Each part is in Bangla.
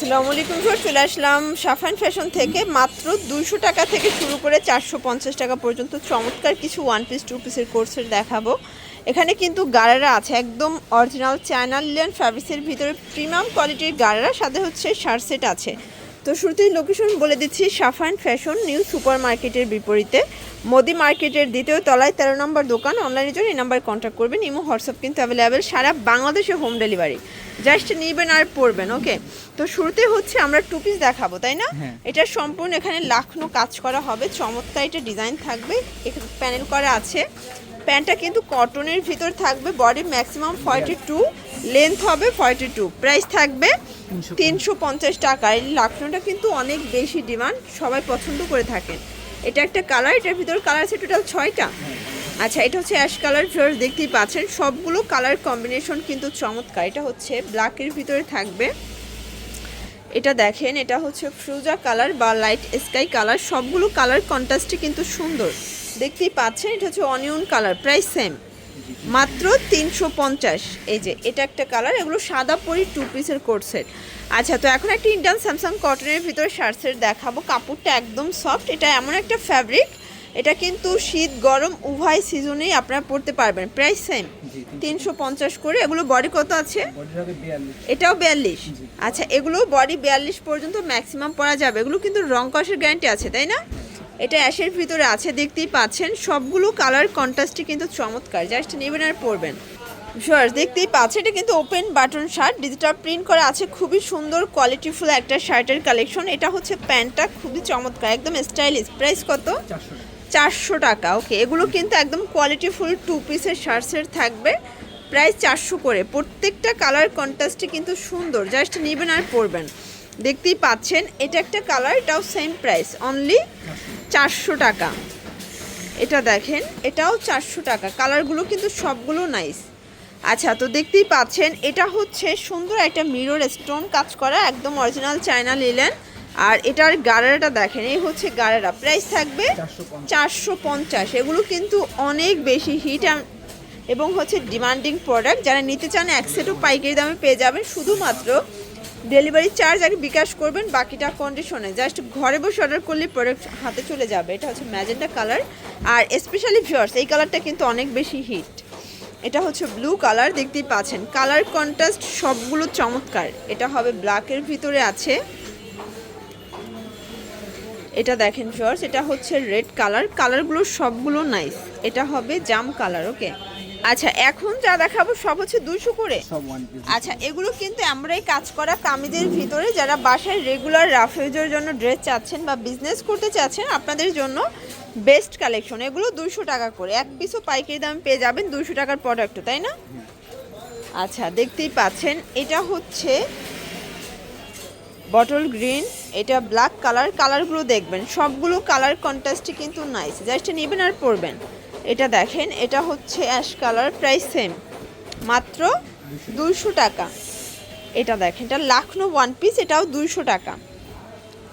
আসসালামু আলাইকুম স্যার চলে আসলাম সাফান ফ্যাশন থেকে মাত্র দুশো টাকা থেকে শুরু করে চারশো পঞ্চাশ টাকা পর্যন্ত। চমৎকার কিছু ওয়ান পিস টু পিসের কোর্সের দেখাবো। এখানে কিন্তু গাড়ারা আছে, একদম অরিজিনাল চায়না লিলিয়ান ফ্যাব্রিক্সের ভিতরে প্রিমিয়াম কোয়ালিটির গাড়ারা সাথে হচ্ছে শার্ট সেট আছে। তো শুরুতেই লোকেশন বলে দিচ্ছি সাফান ফ্যাশন নিউ সুপার মার্কেটের বিপরীতে। মোদি মার্কেটের দ্বিতীয় তলায় তেরো নম্বর দোকান। অনলাইনের জন্য এই নাম্বারে কন্ট্যাক্ট করবেন। ইমো হোয়াটসঅ্যাপ কিন্তু অ্যাভেলেবেল সারা বাংলাদেশে হোম ডেলিভারি জাস্ট নিবেন আর পড়বেন ওকে তো শুরুতে হচ্ছে আমরা টু পিস দেখাবো তাই না? হ্যাঁ। এটা সম্পূর্ণ এখানে লাখনো কাজ করা হবে। চমৎকার এটা ডিজাইন থাকবে। এখানে প্যানেল করা আছে। প্যান্টটা কিন্তু কটনের ভিতর থাকবে। Body maximum forty two length হবে ফর্টি টু প্রাইস থাকবে তিনশো পঞ্চাশ। টাকায় এই লাখনোটা কিন্তু অনেক বেশি ডিমান্ড, সবাই পছন্দ করে থাকেন। এটা একটা কালার, এটার ভিতর কালার আছে টোটাল ছয়টা। আচ্ছা এটা হচ্ছে অ্যাশ কালার ফ্লোর দেখতেই পাচ্ছেন। সবগুলো কালার কম্বিনেশন কিন্তু চমৎকার। এটা হচ্ছে ব্ল্যাকের ভিতরে থাকবে। এটা দেখেন, এটা হচ্ছে ফ্রুজা কালার বা লাইট স্কাই কালার সবগুলো কালার কন্ট্রাস্টে কিন্তু সুন্দর। দেখতেই পাচ্ছেন, এটা হচ্ছে অনিয়ন কালার প্রাইস সেম মাত্র তিনশো পঞ্চাশ। এই যে এটা একটা কালার এগুলো সাদা পরি টু পিসের কোট সেট আচ্ছা তো এখন একটা ইন্ডিয়ান স্যামসাং কটনের ভিতরে শার্ট সেট দেখাবো। কাপড়টা একদম সফট এটা এমন একটা ফ্যাব্রিক এটা কিন্তু শীত গরম উভয় সিজনেই আপনারা পরতে পারবেন। প্রাইস সেম তিনশো পঞ্চাশ। করে। এগুলো বডি কত আছে? এটাও বিয়াল্লিশ। আচ্ছা এগুলো বডি বিয়াল্লিশ পর্যন্ত ম্যাক্সিমাম পরা যাবে। এগুলো কিন্তু রং কষের গ্যারান্টি আছে তাই না? এটা অ্যাশের ভিতরে আছে দেখতেই পাচ্ছেন। সবগুলো কালার কন্ট্রাস্টই কিন্তু চমৎকার। জাস্ট নেবেন আর পরবেন। শিওর দেখতেই পাচ্ছেন এটা কিন্তু open button shirt digital print করা আছে খুবই সুন্দর কোয়ালিটিফুল একটা শার্টের কালেকশন এটা হচ্ছে প্যান্টটা খুবই চমৎকার একদম স্টাইলিশ প্রাইস কত? চারশো টাকা। ওকে এগুলো কিন্তু একদম কোয়ালিটিফুল টু পিসের শার্টসের থাকবে। প্রায় চারশো করে। প্রত্যেকটা কালার কন্ট্রাস্টে কিন্তু সুন্দর। জাস্ট নেবেন আর পরবেন। দেখতেই পাচ্ছেন এটা একটা কালার এটাও সেম প্রাইস অনলি চারশো টাকা। এটা দেখেন এটাও চারশো টাকা। কালারগুলো কিন্তু সবগুলো নাইস আচ্ছা তো দেখতেই পাচ্ছেন এটা হচ্ছে সুন্দর একটা মিরর স্টোন কাজ করা একদম অরিজিনাল চায়না লিলেন আর এটার গাড়াটা দেখেন এই হচ্ছে গাড়াটা। প্রাইস থাকবে চারশো পঞ্চাশ। চারশো পঞ্চাশ। এগুলো কিন্তু অনেক বেশি হিট এবং হচ্ছে ডিমান্ডিং প্রোডাক্ট যারা নিতে চান এক সেটও পাইকারি দামে পেয়ে যাবেন। শুধুমাত্র ডেলিভারি চার্জ আগে বিকাশ করবেন, বাকিটা কন্ডিশনে জাস্ট ঘরে বসে অর্ডার করলে প্রোডাক্ট হাতে চলে যাবে। এটা হচ্ছে ম্যাজেন্টা কালার আর স্পেশালি ভিওর্স এই কালারটা কিন্তু অনেক বেশি হিট এটা হচ্ছে ব্লু কালার দেখতেই পাচ্ছেন। কালার কন্ট্রাস্ট সবগুলো চমৎকার। এটা হবে ব্ল্যাকের ভিতরে আছে। এটা দেখেন ফিওর্স এটা হচ্ছে রেড কালার কালারগুলো সবগুলো নাইস এটা হবে জাম কালার ওকে আচ্ছা এখন যা দেখাবো সব হচ্ছে দুশো করে? আচ্ছা এগুলো কিন্তু আমরাই কাজ করা কামিজের ভিতরে যারা বাসায় রেগুলার রাফেজের জন্য ড্রেস চাচ্ছেন বা বিজনেস করতে চাচ্ছেন আপনাদের জন্য বেস্ট কালেকশন এগুলো দুশো টাকা করে। এক পিসও পাইকারি দাম পেয়ে যাবেন দুশো টাকার প্রোডাক্ট তাই না? আচ্ছা দেখতেই পাচ্ছেন এটা হচ্ছে বটল গ্রিন এটা ব্ল্যাক কালার কালারগুলো দেখবেন। সবগুলো কালার কন্ট্রাস্টই কিন্তু নাইস জাস্ট নেবেন আর পরবেন। এটা দেখেন, এটা হচ্ছে অ্যাশ কালার, প্রাইস সেম মাত্র দুইশো টাকা। এটা দেখেন, এটা লাখনো ওয়ান পিস এটাও দুইশো টাকা।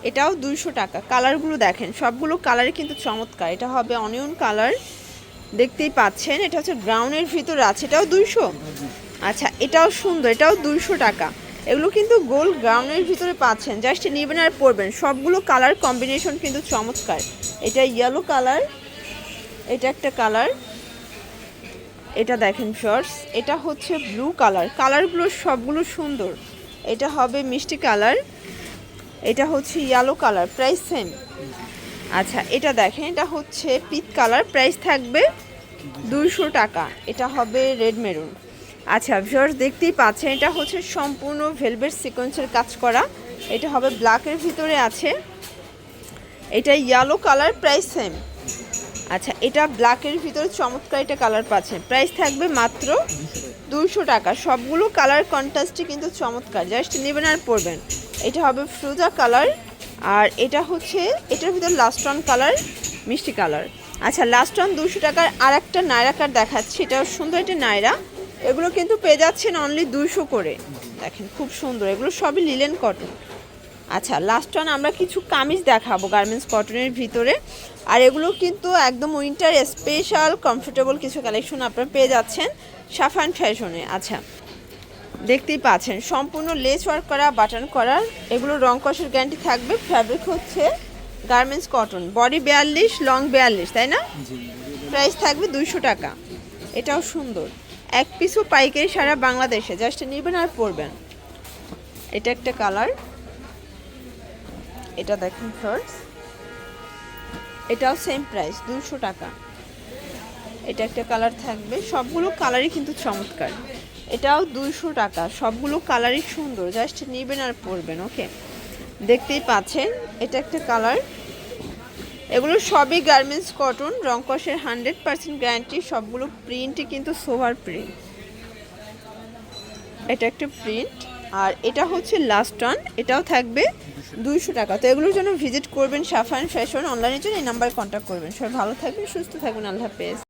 এটাও দুইশো টাকা। কালারগুলো দেখেন, সবগুলো কালারই কিন্তু চমৎকার। এটা হবে অনিয়ন কালার, দেখতেই পাচ্ছেন। এটা হচ্ছে ব্রাউনের ভিতরে আছে, এটাও দুইশো? আচ্ছা এটাও সুন্দর, এটাও দুইশো টাকা। এগুলো কিন্তু গোল গ্রাউন্ডের ভিতরে পাচ্ছেন, জাস্ট নেবেন আর পরবেন। সবগুলো কালার কম্বিনেশন কিন্তু চমৎকার। এটা ইয়েলো কালার এটা একটা কালার। এটা দেখেন শর্টস এটা হচ্ছে ব্লু কালার কালারগুলো সবগুলো সুন্দর। এটা হবে মিষ্টি কালার এটা হচ্ছে ইয়েলো কালার প্রাইস সেম আচ্ছা এটা দেখেন, এটা হচ্ছে পিত কালার প্রাইস থাকবে দুইশো টাকা। এটা হবে রেড মেরুন আচ্ছা ভিউয়ার্স দেখতেই পাচ্ছেন, এটা হচ্ছে সম্পূর্ণ ভেলভেট সিকোয়েন্সের কাজ করা। এটা হবে ব্ল্যাকের ভিতরে আছে। এটা ইয়েলো কালার প্রাইস সেম আচ্ছা এটা ব্ল্যাকের ভিতরে চমৎকার এটা কালার পাচ্ছেন প্রাইস থাকবে মাত্র দুশো টাকা। সবগুলো কালার কন্ট্রাস্টই কিন্তু চমৎকার। জাস্ট নেবেন আর পরবেন। এটা হবে ফ্রুজা কালার আর এটা হচ্ছে, এটার ভিতর লাস্ট অন কালার মিষ্টি কালার আচ্ছা লাস্ট অন দুশো টাকার আর একটা নায়রা কার দেখাচ্ছি। এটাও সুন্দর একটা নায়রা। এগুলো কিন্তু পেয়ে যাচ্ছেন অনলি দুইশো করে। দেখেন, খুব সুন্দর। এগুলো সবই লিলেন কটন আচ্ছা লাস্ট অন আমরা কিছু কামিজ দেখাবো গার্মেন্টস কটনের ভিতরে। আর এগুলো কিন্তু একদম উইন্টার স্পেশাল কমফোর্টেবল কিছু কালেকশন আপনারা পেয়ে যাচ্ছেন সাফান ফ্যাশনে আচ্ছা দেখতেই পাচ্ছেন সম্পূর্ণ লেস ওয়ার্ক করা বাটন করা এগুলো রং কষের গ্যারান্টি থাকবে। ফ্যাব্রিক হচ্ছে গার্মেন্টস কটন বডি বিয়াল্লিশ লং বিয়াল্লিশ তাই না? প্রাইস থাকবে দুইশো টাকা। এটাও সুন্দর। এক পিসও পাইকারি সারা বাংলাদেশে জাস্ট নেবেন আর পরবেন। এটা একটা কালার এটা দেখেন ফার্স্ট এটাও সেম প্রাইস দুশো টাকা। এটা একটা কালার থাকবে। সবগুলো কালারই কিন্তু চমৎকার। এটাও দুইশো টাকা। সবগুলো কালারই সুন্দর। জাস্ট নেবেন আর পরবেন ওকে দেখতেই পাচ্ছেন, এটা একটা কালার এগুলো সবই গার্মেন্টস কটন রংকসের হান্ড্রেড পার্সেন্ট গ্যারান্টি সবগুলো প্রিন্টই কিন্তু সোভার প্রিন্ট এটা একটা প্রিন্ট আর এটা হচ্ছে লাস্ট ওয়ান এটাও থাকবে দুইশো টাকা। তো এগুলোর জন্য ভিজিট করবেন সাফান ফ্যাশন অনলাইনের জন্য, এই নাম্বারে কন্ট্যাক্ট করবেন। সবাই ভালো থাকবেন, সুস্থ থাকবেন, আল্লাহ হাফেজ।